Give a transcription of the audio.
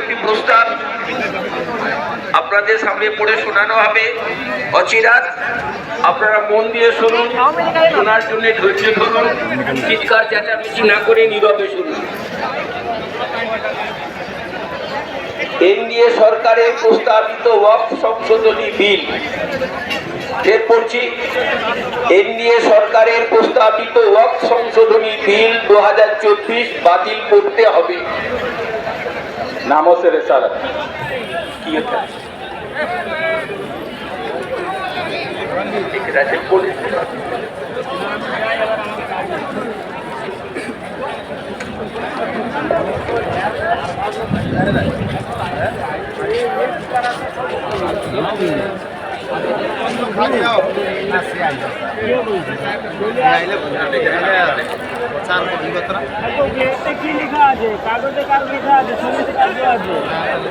একটি প্রস্তাব আপনাদের সামনে পড়ে শোনানো হবে। অচিরাত আপনারা মন দিয়ে শুনুন, শোনার জন্য ধৈর্য ধরুন, চিৎকার চেঁচামেচি না করে নীরবে শুনুন। এনডিএ সরকারের প্রস্তাবিত ওয়াক্ফ সংশোধনী বিল ফের পড়ছি। এনডিএ সরকারের প্রস্তাবিত ওয়াক্ফ সংশোধনী বিল দু হাজার চব্বিশ বাতিল করতে হবে। Namo se desala. Kirtan. ¿Qué es ¿Qué es ¿Qué es? কাগজে কার লেখা আছে? ছবিতে কার দেওয়া আছে?